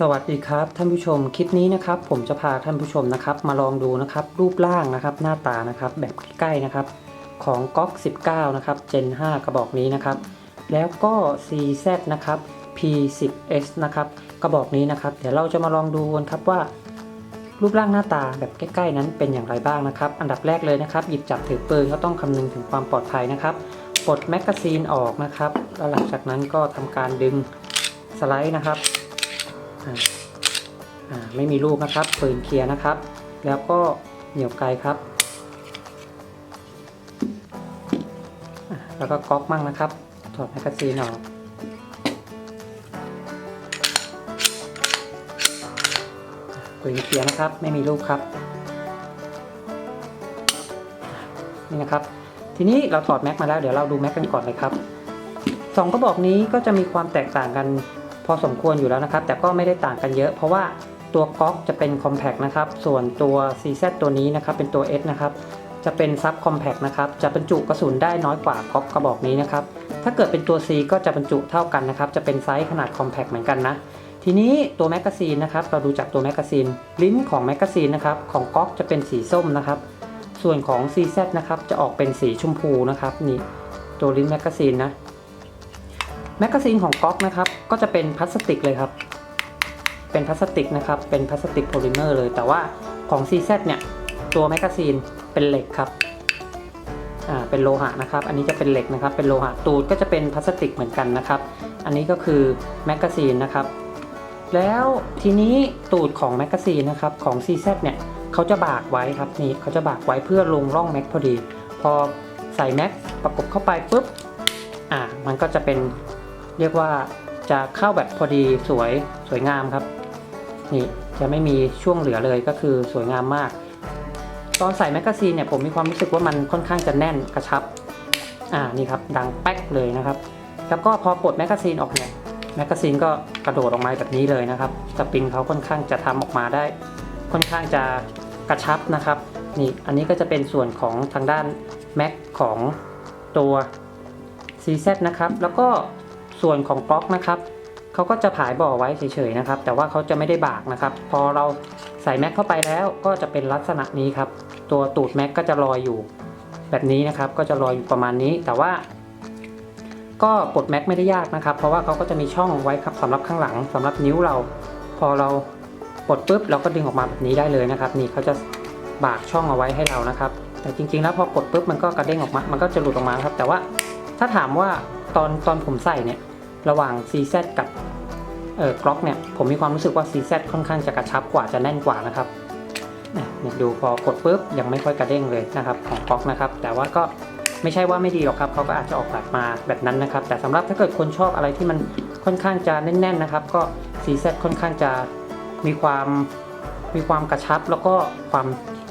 สวัสดีครับท่านผู้ชมคลิปนี้นะครับผมจะพาท่านผู้ชมนะครับมาลองดูนะครับรูปร่างนะครับหน้าตานะครับแบบใกล้ๆนะครับของก๊อก 19 นะครับ Gen 5 กระบอกนี้นะครับ แล้วก็ CZ นะครับ P10S นะครับกระบอกนี้นะครับ เดี๋ยวเราจะมาลองดูกันครับว่า รูปร่างหน้าตาแบบใกล้ๆนั้นเป็นอย่างไรบ้างนะครับ อันดับแรกเลยนะครับ หยิบจับถือปืนก็ต้องคำนึงถึงความปลอดภัยนะครับปลดแมกกาซีนออกนะครับแล้วหลังจากนั้นก็ทำการดึงสไลด์นะครับ ไม่มีลูกนะครับปืนเคลียร์นะครับ แล้วก็เหนียวไกลครับ แล้วก็ก๊อกมั่งนะครับ ถอดแมกกาซีนออกปืนเคลียร์นะครับ ไม่มีลูกครับ นี่นะครับ ทีนี้เราถอดแม็กมาแล้วเดี๋ยวเราดูแม็กกันก่อนเลยครับสองกระบอกนี้ก็จะมีความแตกต่างกันพอสมควรอยู่แล้วนะครับ แต่ก็ไม่ได้ต่างกันเยอะเพราะว่า ตัวก๊อกจะเป็นคอมแพกนะครับ ส่วนตัว CZ ตัวนี้นะครับเป็นตัว S นะครับ จะเป็นซับคอมแพกนะครับ จะบรรจุกระสุนได้น้อยกว่าก๊อกกระบอกนี้นะครับ ถ้าเกิดเป็นตัว C ก็จะบรรจุเท่ากันนะครับ จะเป็นไซส์ขนาดคอมแพกเหมือนกันนะ ทีนี้ตัวแมกกาซีนนะครับ เราดูจากตัวแมกกาซีน ลิ้นของแมกกาซีนนะครับของก๊อกจะเป็นสีส้มนะครับ ส่วนของ CZ นะครับจะออกเป็นสีชมพูนะครับนี่ตัวลิ้นแมกกาซีนนะ แมกกาซีนของก๊อกนะครับก็จะเป็นพลาสติกเลยครับ เป็นพลาสติกนะครับ เป็นพลาสติกโพลิเมอร์เลย แต่ว่าของ CZ เนี่ย ตัวแมกกาซีนเป็นเหล็กครับ อ่า เป็นโลหะนะครับ อันนี้จะเป็นเหล็กนะครับ เป็นโลหะ ตูดก็จะเป็นพลาสติกเหมือนกันนะครับ อันนี้ก็คือแมกกาซีนนะครับ แล้วทีนี้ตูดของแมกกาซีนนะครับ ของ CZ เนี่ยเขาจะบากไว้ครับนี่เขาจะบากไว้เพื่อลงร่องแม็กพอดี พอใส่แม็กประกบเข้าไปปุ๊บ อ่า มันก็จะเป็นเรียกว่าจะเข้าแบบพอดีสวยสวยงามครับ นี่จะไม่มีช่วงเหลือเลยก็คือสวยงามมาก ตอนใส่แมกกาซีนเนี่ยผมมีความรู้สึกว่ามันค่อนข้างจะแน่นกระชับ อ่านี่ครับดังแป๊กเลยนะครับ แล้วก็พอปลดแมกกาซีนออกเนี่ยแมกกาซีนก็กระโดดออกมาแบบนี้เลยนะครับสปริงเขาค่อนข้างจะทำออกมาได้ ค่อนข้างจะกระชับนะครับนี่อันนี้ก็จะเป็นส่วนของทางด้านแม็กของตัว CZ นะครับ แล้วก็ส่วนของกล็อกนะครับ เขาก็จะผายบ่อไว้เฉยๆนะครับ แต่ว่าเขาจะไม่ได้บากนะครับ พอเราใส่แม็กเข้าไปแล้วก็จะเป็นลักษณะนี้ครับ ตัวตูดแม็กก็จะลอยอยู่ แบบนี้นะครับ ก็จะลอยอยู่ประมาณนี้ แต่ว่า ก็ปลดแม็กไม่ได้ยากนะครับ เพราะว่าเขาก็จะมีช่องไว้ครับสำหรับข้างหลังสำหรับนิ้วเรา พอเราปลดปุ๊บเราก็ดึงออกมาแบบนี้ได้เลยนะครับ นี่เขาจะบากช่องเอาไว้ให้เรานะครับ แต่จริง ๆ แล้วพอปลดปุ๊บมันก็กระเด้งออกมา มันก็จะหลุดออกมาครับ แต่ว่าถ้าถามว่าตอนตอนผมใส่เนี่ย ระหว่าง CZ กับเอ่อกล็อกเนี่ยผมมีความรู้สึกว่า CZ ค่อนข้างจะกระชับกว่าจะแน่นกว่านะครับเนี่ยดูพอกดปุ๊บยังไม่ค่อยกระเด้งเลยนะครับของกล็อกนะครับ แต่ว่าก็ไม่ใช่ว่าไม่ดีหรอกครับเขาก็อาจจะออกแบบมาแบบนั้นนะครับ แต่สำหรับถ้าเกิดคนชอบอะไรที่มันค่อนข้างจะแน่นๆนะครับ ก็ CZ ค่อนข้างจะมีความมีความกระชับแล้วก็ความ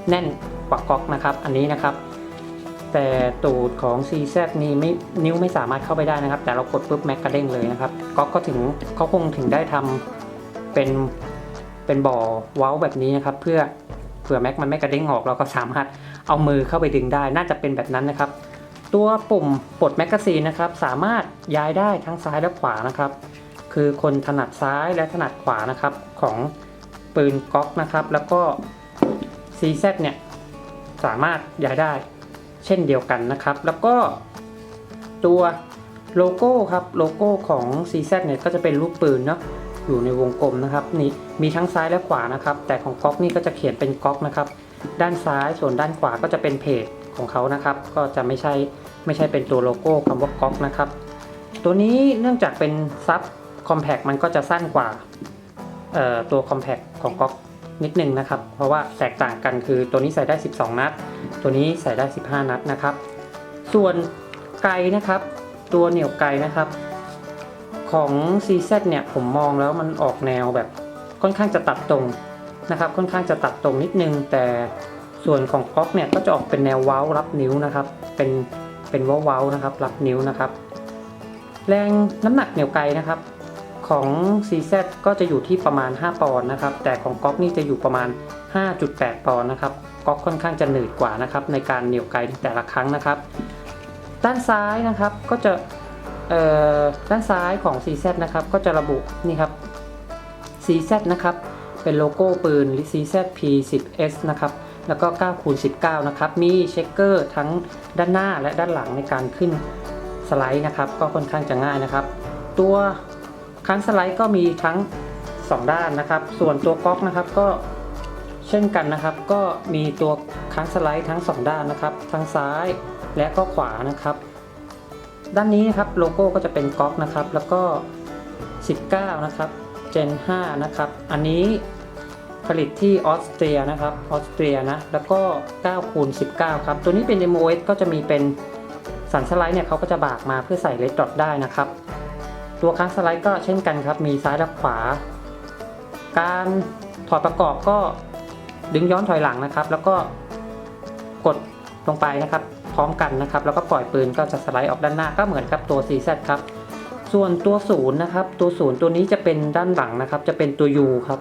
แน่นกว่าก๊อกนะครับ อันนี้นะครับ แต่ตูดของ CZ นี่ไม่นิ้วไม่สามารถเข้าไปได้นะครับ แต่เรากดปุ๊บแม็กกระเด้งเลยนะครับก๊อกก็ถึงเขาคงถึงได้ทำเป็นเป็นบ่อเว้าแบบนี้นะครับ เพื่อเผื่อแม็กมันไม่กระเด้งออกเราก็สามารถเอามือเข้าไปดึงได้ น่าจะเป็นแบบนั้นนะครับ ตัวปุ่มปลดแมกกาซีนนะครับ สามารถย้ายได้ทั้งซ้ายและขวานะครับ คือคนถนัดซ้ายและถนัดขวานะครับของปืนก๊อกนะครับ แล้วก็ CZ เนี่ยสามารถย้ายได้ เช่นเดียวกันนะครับ แล้วก็ตัวโลโก้ครับโลโก้ของ CZ เนี่ยก็จะเป็นรูปปืนเนาะอยู่ในวงกลมนะครับนี่มีทั้งซ้ายและขวานะครับ แต่ของก๊อกนี่ก็จะเขียนเป็นก๊อกนะครับ ด้านซ้ายส่วนด้านขวาก็จะเป็นเพจของเขานะครับ ก็จะไม่ใช่ไม่ใช่เป็นตัวโลโก้คำว่าก๊อกนะครับ ตัวนี้เนื่องจากเป็นซับคอมแพกมันก็จะสั้นกว่าตัวคอมแพกของก๊อกนิดนึงนะครับ เพราะว่าแตกต่างกันคือตัวนี้ใส่ได้ 12 นัด ตัวนี้ใส่ได้ 15 นัดนะครับ ส่วนไกนะครับ ตัวเหนี่ยวไกนะครับ ของ CZ เนี่ยผมมองแล้วมันออกแนวแบบค่อนข้างจะตัดตรงนะครับ ค่อนข้างจะตัดตรงนิดนึง แต่ส่วนของก๊อกเนี่ยก็จะออกเป็นแนวเว้ารับนิ้วนะครับ เป็นเป็นเว้าเว้านะครับ รับนิ้วนะครับ แรงน้ำหนักเหนี่ยวไกนะครับ ของ CZ ก็จะอยู่ที่ประมาณ 5 ปอนด์นะครับ แต่ของก๊อกนี่จะอยู่ประมาณ 5.8 ปอนด์นะครับก๊อกค่อนข้างจะหนืดกว่านะครับในการเหนี่ยวไกแต่ละครั้งนะครับ ด้านซ้ายนะครับก็จะเอ่อด้านซ้ายของ CZ นะครับก็จะระบุนี่ครับ CZ นะครับเป็นโลโก้ปืน CZ P10S นะครับแล้วก็9คูณ19 นะครับ มีเช็คเกอร์ทั้งด้านหน้าและด้านหลังในการขึ้นสไลด์นะครับ ก็ค่อนข้างจะง่ายนะครับ ตัว ค้างสไลด์ก็มีทั้ง 2 ด้านนะครับ ส่วนตัวก๊อกนะครับก็เช่นกันนะครับ ก็มีตัวค้างสไลด์ทั้ง 2 ด้านนะครับ ทั้งซ้ายและก็ขวานะครับ ด้านนี้นะครับโลโก้ก็จะเป็นก๊อกนะครับ แล้วก็ 19 นะครับ Gen 5 นะครับ อันนี้ผลิตที่ออสเตรียนะครับ ออสเตรียนะ แล้วก็9คูณ19 ครับ ตัวนี้เป็น MOS ก็จะมีเป็นสันสไลด์เนี่ยเขาก็จะบากมาเพื่อใส่เลดดอทได้นะครับ ตัวค้างสไลด์ก็เช่นกันครับ มีซ้ายและขวา การถอดประกอบก็ดึงย้อนถอยหลังนะครับ แล้วก็กดลงไปนะครับ พร้อมกันนะครับ แล้วก็ปล่อยปืนก็จะสไลด์ออกด้านหน้าก็เหมือนกับตัว CZ ครับ ส่วนตัวศูนย์นะครับตัวศูนย์ตัวนี้จะเป็นด้านหลังนะครับ จะเป็นตัว U ครับ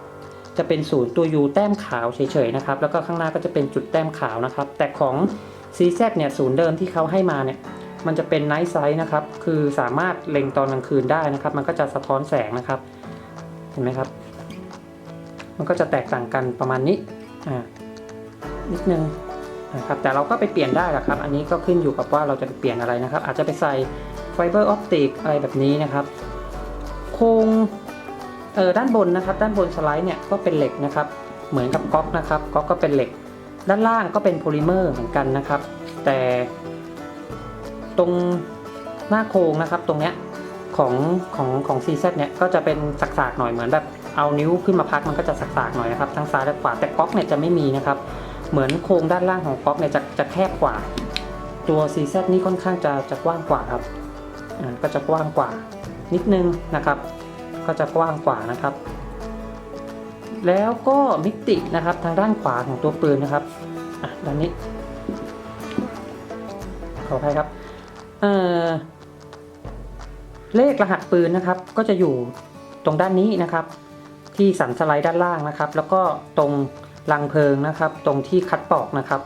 จะเป็นศูนย์ตัว U แต้มขาวเฉยๆนะครับ แล้วก็ข้างหน้าก็จะเป็นจุดแต้มขาวนะครับ แต่ของ CZ เนี่ยศูนย์เดิมที่เขาให้มาเนี่ย มันจะเป็นไนท์ไซส์นะครับ คือสามารถเล็งตอนกลางคืนได้นะครับ มันก็จะสะท้อนแสงนะครับ เห็นไหมครับ มันก็จะแตกต่างกันประมาณนี้อ่านิดนึงนะครับ แต่เราก็ไปเปลี่ยนได้แหละครับ อันนี้ก็ขึ้นอยู่กับว่าเราจะไปเปลี่ยนอะไรนะครับ อาจจะไปใส่ไฟเบอร์ออปติกอะไรแบบนี้นะครับโครงเออด้านบนนะครับ ด้านบนสไลด์เนี่ยก็เป็นเหล็กนะครับ เหมือนกับก๊อกนะครับก๊อกก็เป็นเหล็ก ด้านล่างก็เป็นโพลิเมอร์เหมือนกันนะครับ แต่ ตรงหน้าโครงนะครับ ตรงเนี้ยของของของ CZ เซเนี่ยก็จะเป็นสักๆหน่อยเหมือนแบบเอานิ้วขึ้นมาพักมันก็จะสักๆหน่อยนะครับทั้งซ้ายและขวาแต่ก๊อกเนี่ยจะไม่มีนะครับ เหมือนโครงด้านล่างของก๊อกเนี่ยจะจะแคบกว่า ตัว CZ นี่ค่อนข้างจะจะกว้างกว่าครับอ่าก็จะกว้างกว่า นิดนึงนะครับ ก็จะกว้างกว่านะครับ แล้วก็มิตินะครับทางด้านขวาของตัวปืนนะครับอะด้านนี้ขออภัยครับ เอ่อเลขรหัสปืนนะครับ ก็จะอยู่ตรงด้านนี้นะครับ ที่สันสไลด์ด้านล่างนะครับ แล้วก็ตรงรังเพลิงนะครับ ตรงที่คัดปอกนะครับ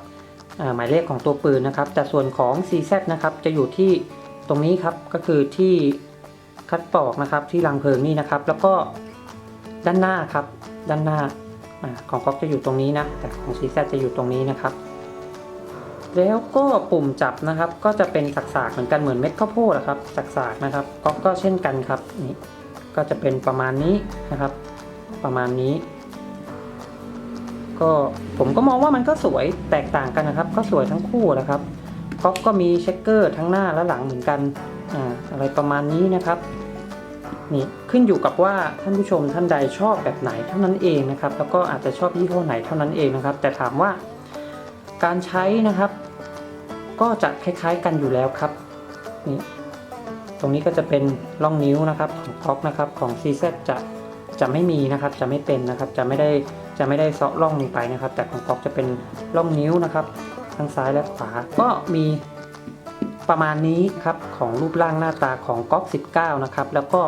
หมายเลขของตัวปืนนะครับ แต่ส่วนของ CZ นะครับ จะอยู่ที่ตรงนี้ครับ ก็คือที่คัดปอกนะครับ ที่รังเพลิงนี่นะครับ แล้วก็ด้านหน้าครับ ด้านหน้าอาของก๊อกจะอยู่ตรงนี้นะ แต่ของ CZ จะอยู่ตรงนี้นะครับ แล้วก็ปุ่มจับนะครับ ก็จะเป็นสักๆเหมือนกันเหมือนเม็ดข้าวโพดนะครับสักๆนะครับก๊อกก็เช่นกันครับนี่ก็จะเป็นประมาณนี้นะครับ ประมาณนี้ ก็ผมก็มองว่ามันก็สวยแตกต่างกันนะครับ ก็สวยทั้งคู่นะครับก๊อกก็มีเช็คเกอร์ทั้งหน้าและหลังเหมือนกันอ่าอะไรประมาณนี้นะครับนี่ขึ้นอยู่กับว่าท่านผู้ชมท่านใดชอบแบบไหนเท่านั้นเองนะครับ แล้วก็อาจจะชอบยี่ห้อไหนเท่านั้นเองนะครับ แต่ถามว่า การใช้นะครับ ก็จะคล้ายๆกันอยู่แล้วครับนี่ตรงนี้ก็จะเป็นร่องนิ้วนะครับของก๊อกนะครับของ CZ จะจะไม่มีนะครับจะไม่เป็นนะครับจะไม่ได้จะไม่ได้เซาะร่องลงไปนะครับ แต่ของก๊อกจะเป็นร่องนิ้วนะครับ ทั้งซ้ายและขวาก็มี ประมาณนี้ครับของรูปร่างหน้าตาของก๊อก 19 นะครับ แล้วก็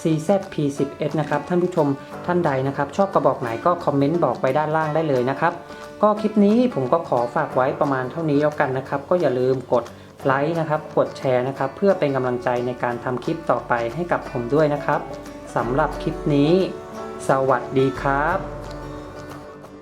CZ P10S นะครับ ท่านผู้ชมท่านใดนะครับ ชอบกระบอกไหนก็คอมเมนต์บอกไว้ด้านล่างได้เลยนะครับ ก็คลิปนี้ผมก็ขอฝากไว้ประมาณเท่านี้แล้วกันนะครับ ก็อย่าลืมกดไลค์นะครับ กดแชร์นะครับ เพื่อเป็นกำลังใจในการทำคลิปต่อไปให้กับผมด้วยนะครับสำหรับคลิปนี้ สวัสดีครับ